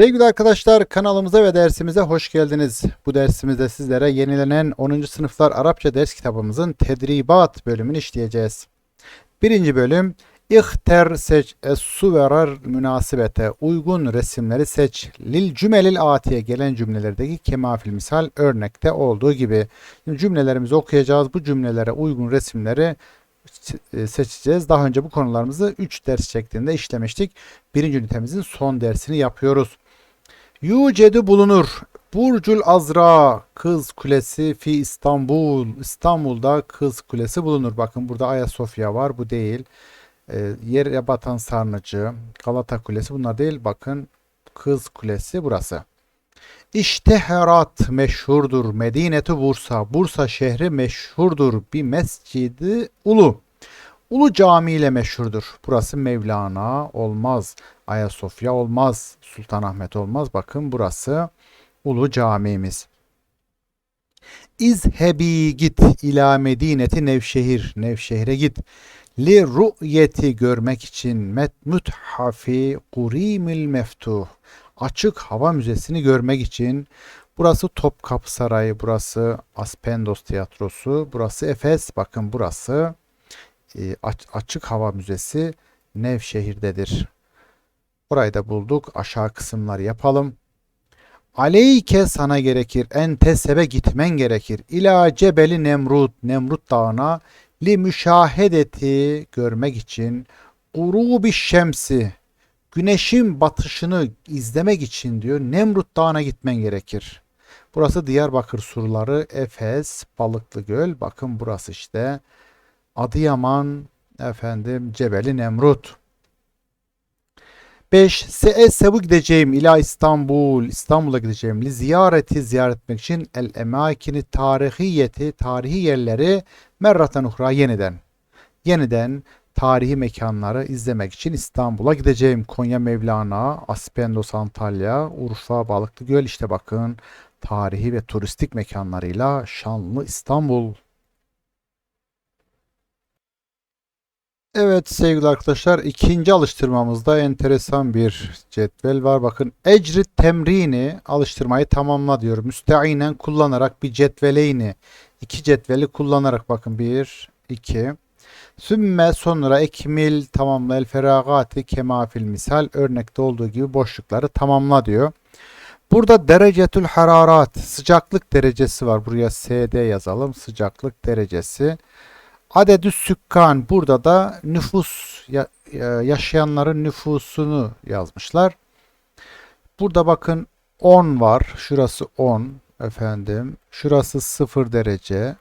Sevgili arkadaşlar kanalımıza ve dersimize hoş geldiniz. Bu dersimizde sizlere yenilenen 10. sınıflar Arapça ders kitabımızın tedribat bölümünü işleyeceğiz. Birinci bölüm İhter seç es-suverar münasibete uygun resimleri seç. Lil cümelil atiye gelen cümlelerdeki kemafil misal örnekte olduğu gibi. Şimdi cümlelerimizi okuyacağız. Bu cümlelere uygun resimleri e, seçeceğiz. Daha önce bu konularımızı 3 ders şeklinde işlemiştik. Birinci ünitemizin son dersini yapıyoruz. Yücedu bulunur. Burcul Azra Kız Kulesi fi İstanbul. İstanbul'da Kız Kulesi bulunur. Bakın burada Ayasofya var. Bu değil. Ee, yere batan sarnıcı, Galata Kulesi bunlar değil. Bakın Kız Kulesi burası. İşteherat meşhurdur. Medinetu Bursa. Bursa şehri meşhurdur. Bir mescidi ulu. Ulu Cami ile meşhurdur. Burası Mevlana olmaz. Ayasofya olmaz. Sultanahmet olmaz. Bakın burası Ulu Camimiz. İzhebi git ila Medineti Nevşehir. Nevşehir'e git. Li ru'yeti görmek için met müthafi kurimil meftuh. Açık hava müzesini görmek için burası Topkapı Sarayı, burası Aspendos Tiyatrosu, burası Efes. Bakın burası e, aç- açık hava müzesi Nevşehir'dedir. Burayı da bulduk. Aşağı kısımları yapalım. Aleyke sana gerekir. En tesebe gitmen gerekir. İla cebeli Nemrut. Nemrut dağına li müşahedeti görmek için gurubi şemsi güneşin batışını izlemek için diyor Nemrut Dağı'na gitmen gerekir. Burası Diyarbakır surları, Efes, Balıklı Göl. Bakın burası işte Adıyaman, efendim Cebeli Nemrut. 5. Se'esebu gideceğim ila İstanbul. İstanbul'a gideceğim. Li ziyareti ziyaret etmek için el emakini tarihiyeti tarihi yerleri merraten uhra yeniden. Yeniden tarihi mekanları izlemek için İstanbul'a gideceğim. Konya Mevlana, Aspendos Antalya, Urfa, Balıklıgöl işte bakın tarihi ve turistik mekanlarıyla şanlı İstanbul. Evet sevgili arkadaşlar ikinci alıştırmamızda enteresan bir cetvel var. Bakın ecri temrini alıştırmayı tamamla diyor. Müsteinen kullanarak bir cetveleyni iki cetveli kullanarak bakın bir iki Sümme sonra ekmil tamamla el feragati kemafil misal örnekte olduğu gibi boşlukları tamamla diyor. Burada derecetül hararat sıcaklık derecesi var. Buraya SD yazalım. Sıcaklık derecesi. Adedü sükkan burada da nüfus ya- yaşayanların nüfusunu yazmışlar. Burada bakın 10 var. Şurası 10 efendim. Şurası 0 derece.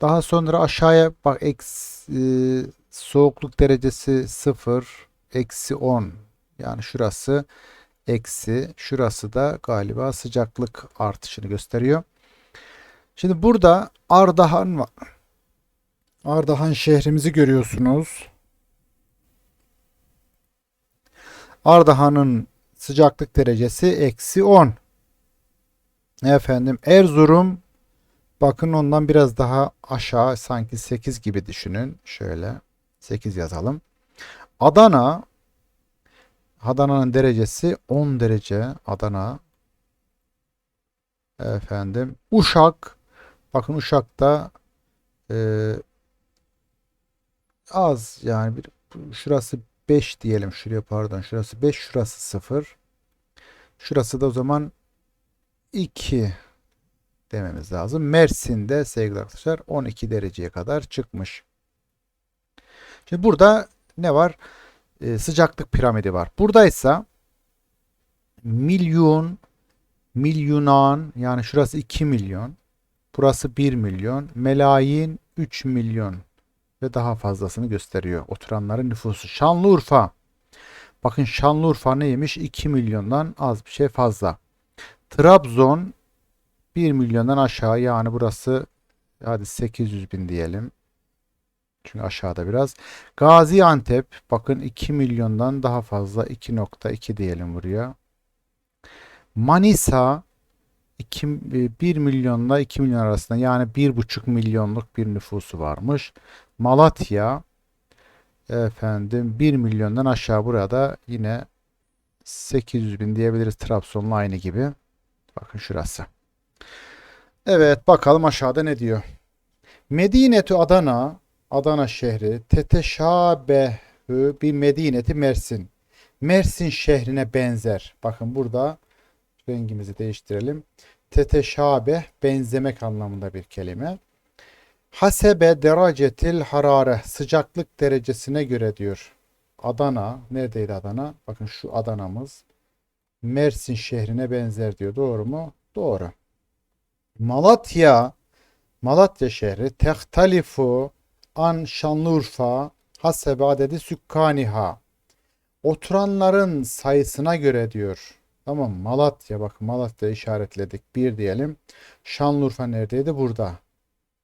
Daha sonra aşağıya bak eksi, e, soğukluk derecesi 0 eksi 10. Yani şurası eksi. Şurası da galiba sıcaklık artışını gösteriyor. Şimdi burada Ardahan var. Ardahan şehrimizi görüyorsunuz. Ardahan'ın sıcaklık derecesi eksi 10. Efendim Erzurum bakın ondan biraz daha aşağı sanki 8 gibi düşünün. Şöyle 8 yazalım. Adana Adana'nın derecesi 10 derece. Adana efendim Uşak bakın Uşak'ta e, az yani bir şurası 5 diyelim şuraya pardon şurası 5 şurası 0 şurası da o zaman 2 dememiz lazım. Mersin'de sevgili arkadaşlar 12 dereceye kadar çıkmış. Şimdi burada ne var? Ee, sıcaklık piramidi var. Buradaysa milyon, milyonan yani şurası 2 milyon, burası 1 milyon, melayin 3 milyon ve daha fazlasını gösteriyor. Oturanların nüfusu. Şanlıurfa. Bakın Şanlıurfa neymiş? 2 milyondan az bir şey fazla. Trabzon 1 milyondan aşağı yani burası hadi 800 bin diyelim. Çünkü aşağıda biraz. Gaziantep bakın 2 milyondan daha fazla 2.2 diyelim buraya. Manisa 2, 1 milyonla 2 milyon arasında yani 1,5 milyonluk bir nüfusu varmış. Malatya efendim 1 milyondan aşağı burada yine 800 bin diyebiliriz Trabzon'la aynı gibi. Bakın şurası. Evet bakalım aşağıda ne diyor. Medinetü Adana, Adana şehri, teteşabehü bir Medineti Mersin. Mersin şehrine benzer. Bakın burada rengimizi değiştirelim. Teteşabeh benzemek anlamında bir kelime. Hasebe deracetil harare sıcaklık derecesine göre diyor. Adana neredeydi Adana? Bakın şu Adana'mız Mersin şehrine benzer diyor. Doğru mu? Doğru. Malatya Malatya şehri tehtalifu an Şanlıurfa hasebe adedi sükkaniha. Oturanların sayısına göre diyor. Tamam Malatya bakın Malatya işaretledik. Bir diyelim. Şanlıurfa neredeydi? Burada.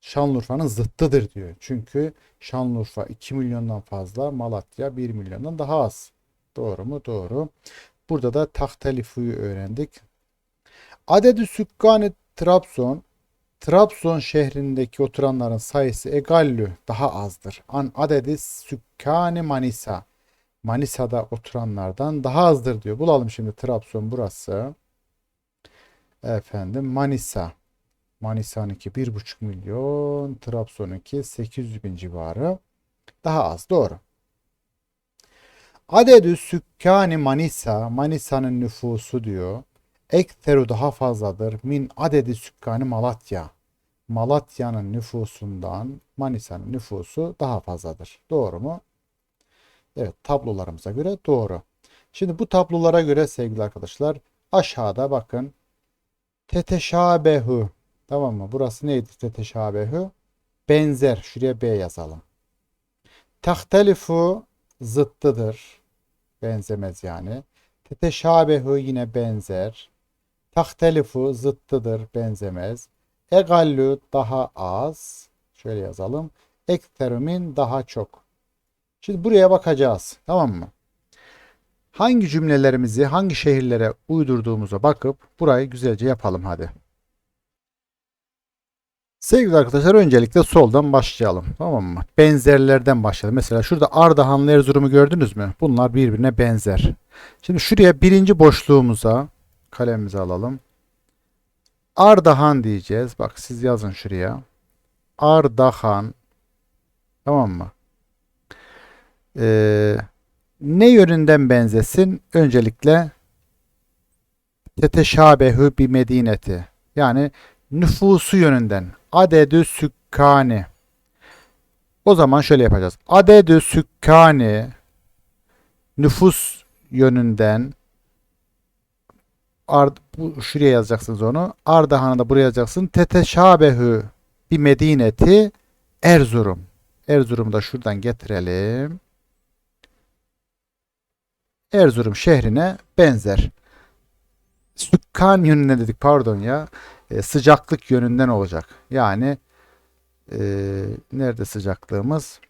Şanlıurfa'nın zıttıdır diyor. Çünkü Şanlıurfa 2 milyondan fazla, Malatya 1 milyondan daha az. Doğru mu? Doğru. Burada da tahtelifuyu öğrendik. Adedü sükkani Trabzon Trabzon şehrindeki oturanların sayısı egallü daha azdır. An adedi sükkani Manisa. Manisa'da oturanlardan daha azdır diyor. Bulalım şimdi Trabzon burası. Efendim Manisa. Manisa'nınki 1,5 milyon. Trabzon'unki 800 bin civarı. Daha az. Doğru. Adedü sükkani Manisa. Manisa'nın nüfusu diyor. Ekteru daha fazladır. Min adedi sükkani Malatya. Malatya'nın nüfusundan Manisa'nın nüfusu daha fazladır. Doğru mu? Evet tablolarımıza göre doğru. Şimdi bu tablolara göre sevgili arkadaşlar aşağıda bakın teteşabehu tamam mı? Burası neydi teteşabehu? Benzer. Şuraya B yazalım. Tahtelifu zıttıdır. Benzemez yani. Teteşabehu yine benzer. Tahtelifu zıttıdır. Benzemez. Egallu daha az. Şöyle yazalım. Ekterumin daha çok. Şimdi buraya bakacağız. Tamam mı? Hangi cümlelerimizi hangi şehirlere uydurduğumuza bakıp burayı güzelce yapalım hadi. Sevgili arkadaşlar öncelikle soldan başlayalım. Tamam mı? Benzerlerden başlayalım. Mesela şurada Ardahan'la Erzurum'u gördünüz mü? Bunlar birbirine benzer. Şimdi şuraya birinci boşluğumuza kalemimizi alalım. Ardahan diyeceğiz. Bak siz yazın şuraya. Ardahan. Tamam mı? Ee, ne yönünden benzesin? Öncelikle teteşabehu bir medineti. Yani nüfusu yönünden. Adedü sükkani. O zaman şöyle yapacağız. Adedü sükkani nüfus yönünden Ard, bu, şuraya yazacaksınız onu. Ardahan'ı da buraya yazacaksın. Teteşabehu bir medineti Erzurum. Erzurum'u da şuradan getirelim. Erzurum şehrine benzer. Sükkan yönünden dedik pardon ya. E, sıcaklık yönünden olacak. Yani e, nerede sıcaklığımız?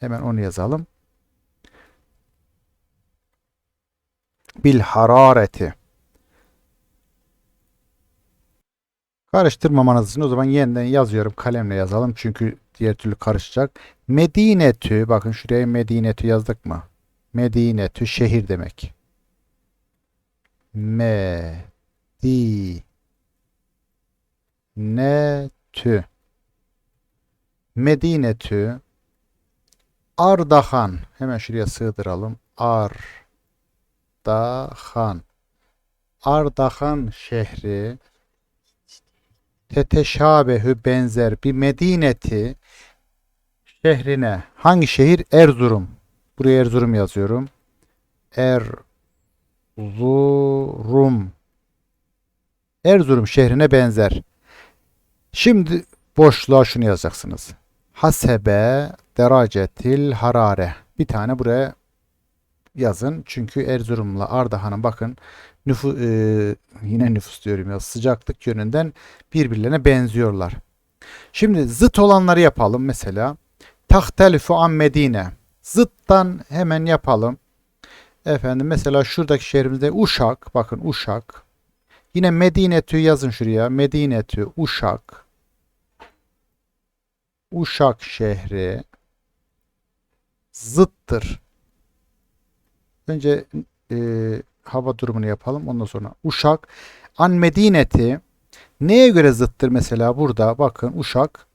Hemen onu yazalım. Bil harareti. Karıştırmamanız için o zaman yeniden yazıyorum. Kalemle yazalım. Çünkü diğer türlü karışacak. Medinetü. Bakın şuraya Medinetü yazdık mı? Medinetü şehir demek. Medinetü. Medinetü. Ardahan. Hemen şuraya sığdıralım. Ardahan. Ardahan şehri teteşabehü benzer bir medineti şehrine hangi şehir? Erzurum. Buraya Erzurum yazıyorum. Erzurum. Erzurum şehrine benzer. Şimdi boşluğa şunu yazacaksınız. Hasebe deracetil harare. Bir tane buraya yazın. Çünkü Erzurum'la Ardahan'ın bakın nüfus e, yine nüfus diyorum ya sıcaklık yönünden birbirlerine benziyorlar. Şimdi zıt olanları yapalım mesela. Tahtelifu an Medine. Zıttan hemen yapalım. Efendim mesela şuradaki şehrimizde Uşak. Bakın Uşak. Yine Medinetü yazın şuraya. Medinetü Uşak. Uşak şehri zıttır. Önce e, hava durumunu yapalım. Ondan sonra Uşak. An Medineti neye göre zıttır mesela burada? Bakın Uşak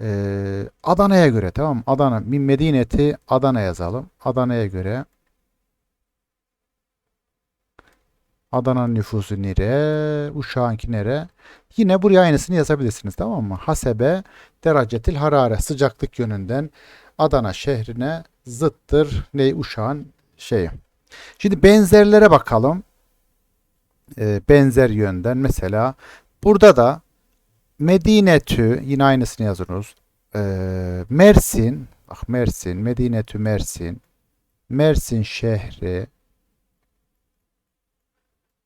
ee, Adana'ya göre tamam mı? Adana. Medineti Adana yazalım. Adana'ya göre Adana'nın nüfusu nere? Uşak'ınki nere? Yine buraya aynısını yazabilirsiniz tamam mı? Hasebe derecetil harare sıcaklık yönünden Adana şehrine zıttır ne Uşak'ın şeyi. Şimdi benzerlere bakalım. Ee, benzer yönden mesela burada da Medinetü yine aynısını yazıyoruz. Ee, Mersin bak Mersin Medinetü Mersin Mersin şehri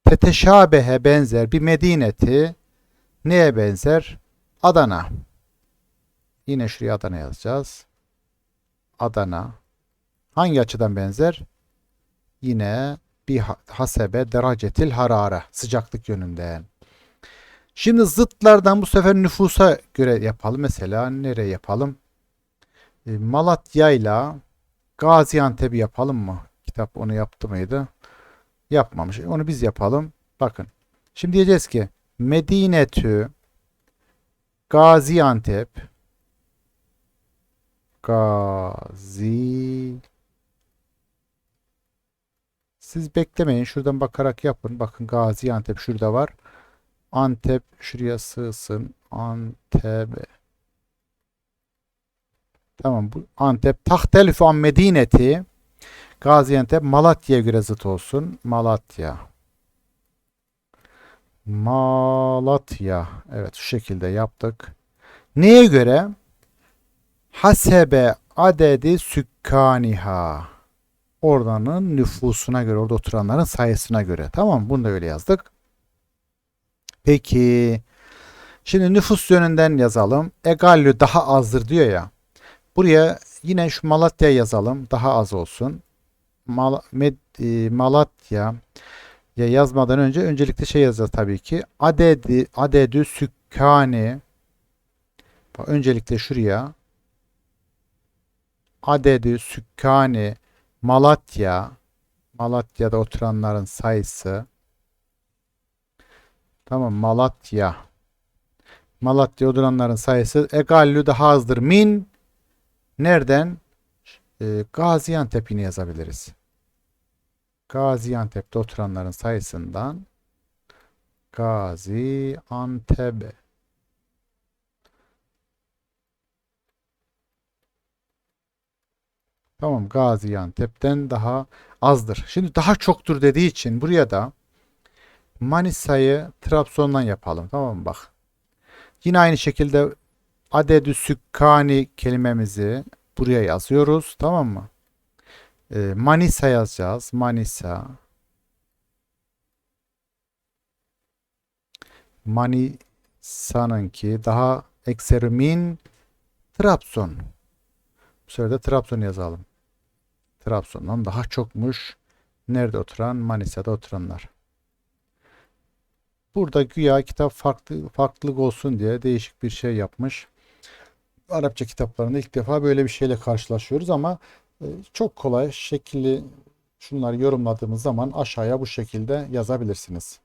teteşabehe benzer bir medineti neye benzer? Adana. Yine şuraya Adana yazacağız. Adana. Hangi açıdan benzer? Yine bir ha- hasebe derecetil harare sıcaklık yönünden. Şimdi zıtlardan bu sefer nüfusa göre yapalım. Mesela nereye yapalım? E, Malatya ile Gaziantep'i yapalım mı? Kitap onu yaptı mıydı? Yapmamış. Onu biz yapalım. Bakın. Şimdi diyeceğiz ki Medinetü Gaziantep Gazi Siz beklemeyin. Şuradan bakarak yapın. Bakın Gaziantep şurada var. Antep şuraya sığsın. Antep. Tamam bu Antep. Tahtelifu an Medineti. Gaziantep Malatya'ya göre zıt olsun. Malatya. Malatya. Evet şu şekilde yaptık. Neye göre? Hasebe adedi sükkaniha. Oradanın nüfusuna göre, orada oturanların sayısına göre. Tamam bunu da öyle yazdık. Peki. Şimdi nüfus yönünden yazalım. Egallü daha azdır diyor ya. Buraya yine şu Malatya yazalım. Daha az olsun. Mal Med e, Malatya ya yazmadan önce öncelikle şey yazacağız tabii ki. Adedi adedü sükkani öncelikle şuraya adedü sükkani Malatya Malatya'da oturanların sayısı Tamam Malatya. Malatya oturanların sayısı egallü daha azdır. Min nereden? E, Gaziantep'ini yazabiliriz. Gaziantep'te oturanların sayısından Gaziantep. Tamam Gaziantep'ten daha azdır. Şimdi daha çoktur dediği için buraya da Manisa'yı Trabzon'dan yapalım. Tamam mı? Bak. Yine aynı şekilde adedü sükkani kelimemizi buraya yazıyoruz. Tamam mı? Ee, Manisa yazacağız. Manisa. Manisa'nınki daha ekserimin Trabzon. Bu sefer de Trabzon yazalım. Trabzon'dan daha çokmuş. Nerede oturan? Manisa'da oturanlar. Burada güya kitap farklı farklılık olsun diye değişik bir şey yapmış. Arapça kitaplarında ilk defa böyle bir şeyle karşılaşıyoruz ama e, çok kolay şekilli şunları yorumladığımız zaman aşağıya bu şekilde yazabilirsiniz.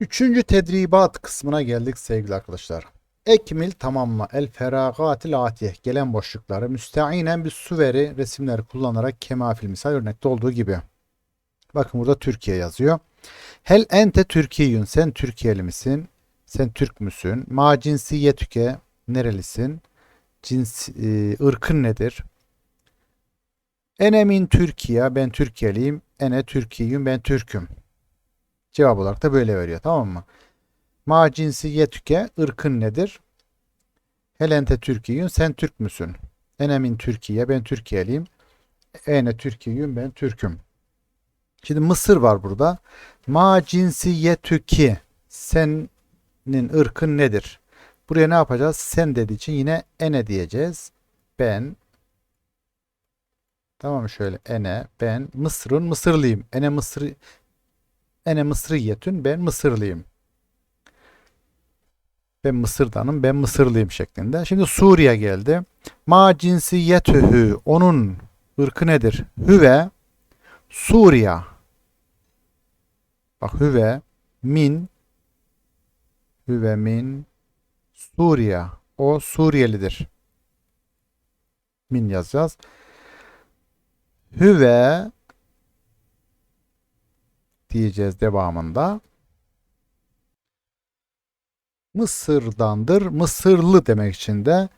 Üçüncü tedribat kısmına geldik sevgili arkadaşlar. Ekmil tamamla el feragatil atiyeh gelen boşlukları müsteinen bir su veri resimleri kullanarak kemafil misal örnekte olduğu gibi. Bakın burada Türkiye yazıyor. Hel ente Türkiyün sen Türkiye'li misin? Sen Türk müsün? Ma cinsiyetüke nerelisin? Cins, e, ırkın nedir? Ene min Türkiye ben Türkiye'liyim. Ene Türkiyüm ben Türk'üm. Cevap olarak da böyle veriyor tamam mı? Ma cinsiyetüke ırkın nedir? Hel ente Türkiyün sen Türk müsün? Ene min Türkiye ben Türkiye'liyim. Ene Türkiyüm ben Türk'üm. Şimdi Mısır var burada. Ma cinsiyetüki senin ırkın nedir? Buraya ne yapacağız? Sen dediği için yine ene diyeceğiz. Ben Tamam şöyle ene ben Mısır'ın Mısırlıyım. Ene Mısır ene Mısriyetün ben Mısırlıyım. Ben Mısır'danım ben Mısırlıyım şeklinde. Şimdi Suriye geldi. Ma cinsiyetühü onun ırkı nedir? Hüve Suriye. Bak hüve min hüve min Suriye. O Suriyelidir. Min yazacağız. Hüve diyeceğiz devamında. Mısır'dandır. Mısırlı demek için de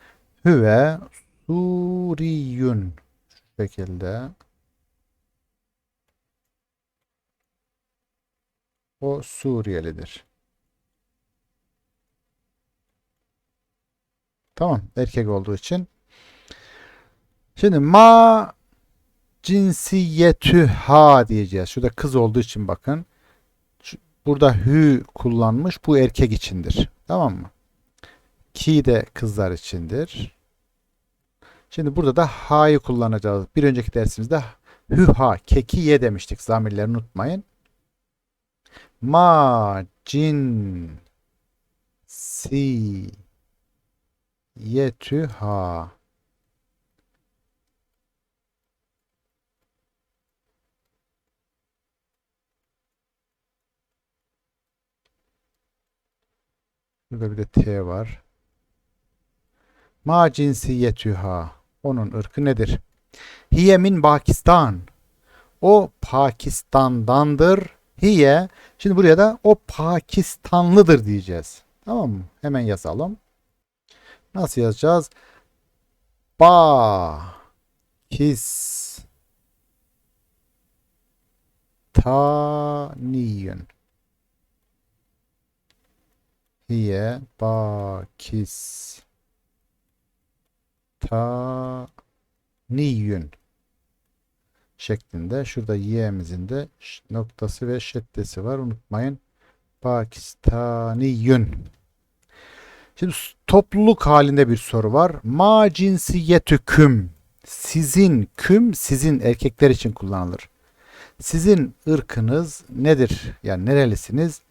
hüve Suriyun şu şekilde. O Suriyelidir. Tamam. Erkek olduğu için. Şimdi ma cinsiyetü ha diyeceğiz. Şurada kız olduğu için bakın. Burada hü kullanmış. Bu erkek içindir. Tamam mı? Ki de kızlar içindir. Şimdi burada da ha'yı kullanacağız. Bir önceki dersimizde hü ha keki ye demiştik. Zamirlerini unutmayın. Ma cin si yetü ha. Burada bir de T var. Ma cinsiyetüha. Onun ırkı nedir? Hiye min Pakistan. O Pakistan'dandır. Hiye. Şimdi buraya da o Pakistanlıdır diyeceğiz. Tamam mı? Hemen yazalım. Nasıl yazacağız? Ba kis taniyun. Hiye bakis taniyun şeklinde. Şurada y'mizin de noktası ve şeddesi var. Unutmayın. Pakistaniyun. Şimdi topluluk halinde bir soru var. Ma cinsiyetüküm. Sizin küm sizin erkekler için kullanılır. Sizin ırkınız nedir? Yani nerelisiniz?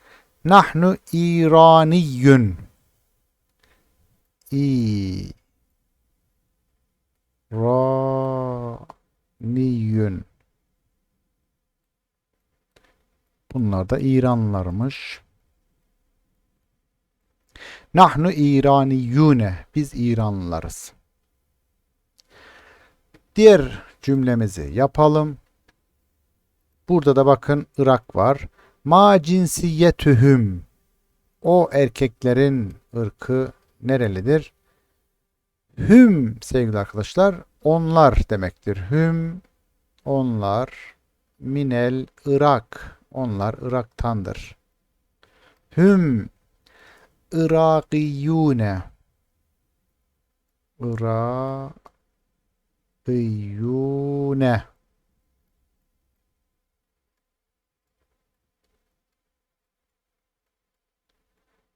Nahnu İraniyün. İraniyün. Bunlar da İranlılarmış. Nahnu İraniyune. Biz İranlılarız. Diğer cümlemizi yapalım. Burada da bakın Irak var. Ma cinsiyetühüm. O erkeklerin ırkı nerelidir? Hüm sevgili arkadaşlar onlar demektir. Hüm onlar minel Irak. Onlar Irak'tandır. Hüm Irakiyune. Irakiyune.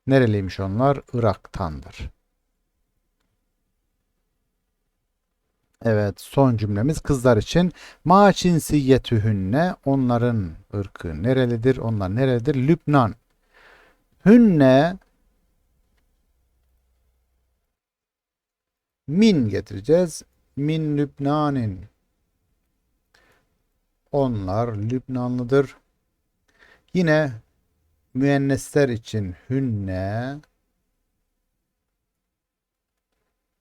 Nereliymiş onlar? Irak'tandır. Evet, son cümlemiz kızlar için. Ma cinsiyetühünne onların ırkı nerelidir? Onlar nerelidir? Lübnan. Hünne min getireceğiz. Min Lübnanin. Onlar Lübnanlıdır. Yine müennesler için hünne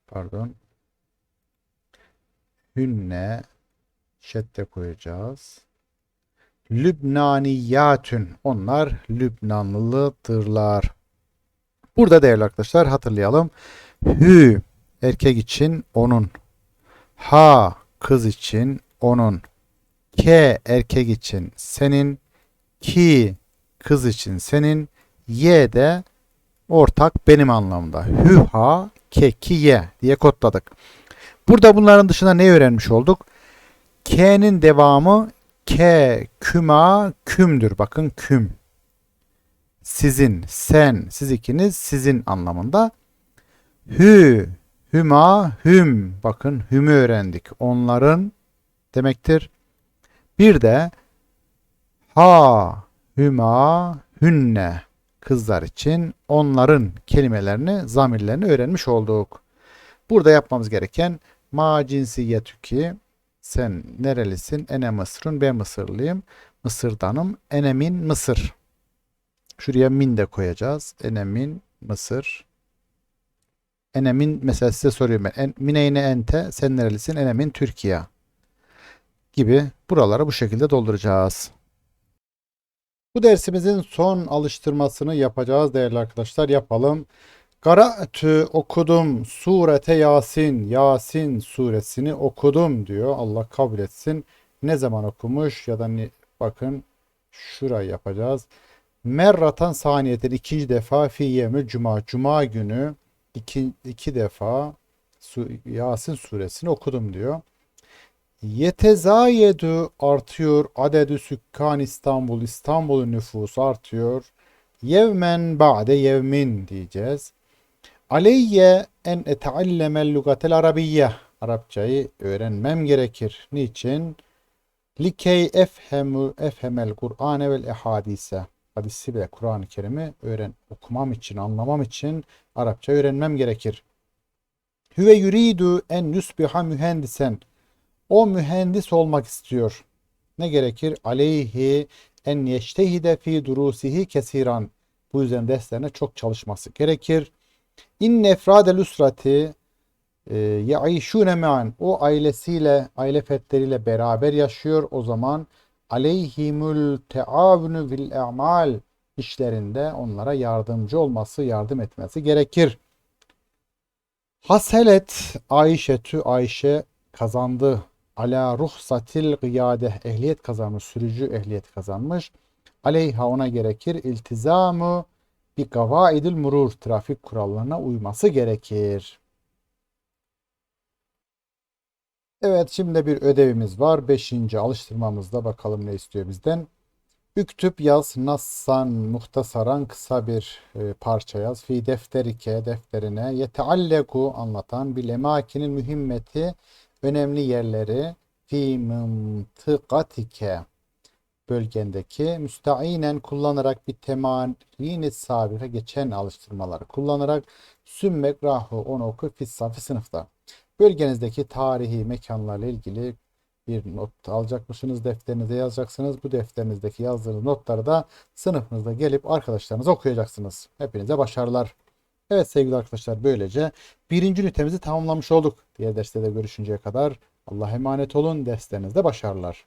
pardon hünne şedde koyacağız. Lübnaniyatün. Onlar Lübnanlıdırlar. Burada değerli arkadaşlar hatırlayalım. Hü erkek için onun. Ha kız için onun. Ke erkek için senin. Ki kız için senin. Ye de ortak benim anlamında. Hü ha ke ki ye diye kodladık. Burada bunların dışında ne öğrenmiş olduk? K'nin devamı ke, küma, kümdür. Bakın küm. Sizin, sen, siz ikiniz sizin anlamında. Hü, hüma, hüm. Bakın hümü öğrendik. Onların demektir. Bir de ha, hüma, hünne kızlar için onların kelimelerini, zamirlerini öğrenmiş olduk. Burada yapmamız gereken ma cinsiyetüki Sen nerelisin? Ene Mısır'ın. Ben Mısırlıyım. Mısır'danım. Ene min Mısır. Şuraya min de koyacağız. Ene min Mısır. Ene min mesela size soruyorum ben. En, mineyne ente. Sen nerelisin? Ene min Türkiye. Gibi buraları bu şekilde dolduracağız. Bu dersimizin son alıştırmasını yapacağız değerli arkadaşlar. Yapalım. Qara'tü okudum surete Yasin. Yasin suresini okudum diyor. Allah kabul etsin. Ne zaman okumuş ya da ne, bakın şurayı yapacağız. Merratan saniyeten ikinci defa fi yevmil cuma. Cuma günü iki, iki defa Yasin suresini okudum diyor. Yetezayedu artıyor. Adedü sükkan İstanbul. İstanbul'un nüfusu artıyor. Yevmen ba'de yevmin diyeceğiz. Aleyye en eteallemel lugatel arabiyye. Arapçayı öğrenmem gerekir. Niçin? Likey efhemu efhemel Kur'ane vel ehadise. Hadisi ve Kur'an-ı Kerim'i öğren okumam için, anlamam için Arapça öğrenmem gerekir. Hüve yuridu en yusbiha mühendisen. O mühendis olmak istiyor. Ne gerekir? Aleyhi en yeştehide fi durusihi kesiran. Bu yüzden derslerine çok çalışması gerekir. İnne efradel usrati e, yaişune me'an. O ailesiyle, aile fertleriyle beraber yaşıyor. O zaman aleyhimül teavunu bil a'mal işlerinde onlara yardımcı olması, yardım etmesi gerekir. Haselet Ayşetü Ayşe kazandı. Ala ruhsatil gıyade ehliyet kazanmış, sürücü ehliyet kazanmış. Aleyha ona gerekir iltizamu bir gavaidil murur trafik kurallarına uyması gerekir. Evet şimdi bir ödevimiz var. Beşinci alıştırmamızda bakalım ne istiyor bizden. Üktüp yaz nassan muhtasaran kısa bir e, parça yaz. Fi defterike defterine yetealleku anlatan bil emakinin mühimmeti önemli yerleri fi mıntıkatike bölgendeki müstainen kullanarak bir temarini sabire geçen alıştırmaları kullanarak sümmek rahu onu oku fissafi sınıfta. Bölgenizdeki tarihi mekanlarla ilgili bir not alacakmışsınız. Defterinize yazacaksınız. Bu defterinizdeki yazdığınız notları da sınıfınızda gelip arkadaşlarınıza okuyacaksınız. Hepinize başarılar. Evet sevgili arkadaşlar böylece birinci ünitemizi tamamlamış olduk. Diğer derste de görüşünceye kadar Allah'a emanet olun. Derslerinizde başarılar.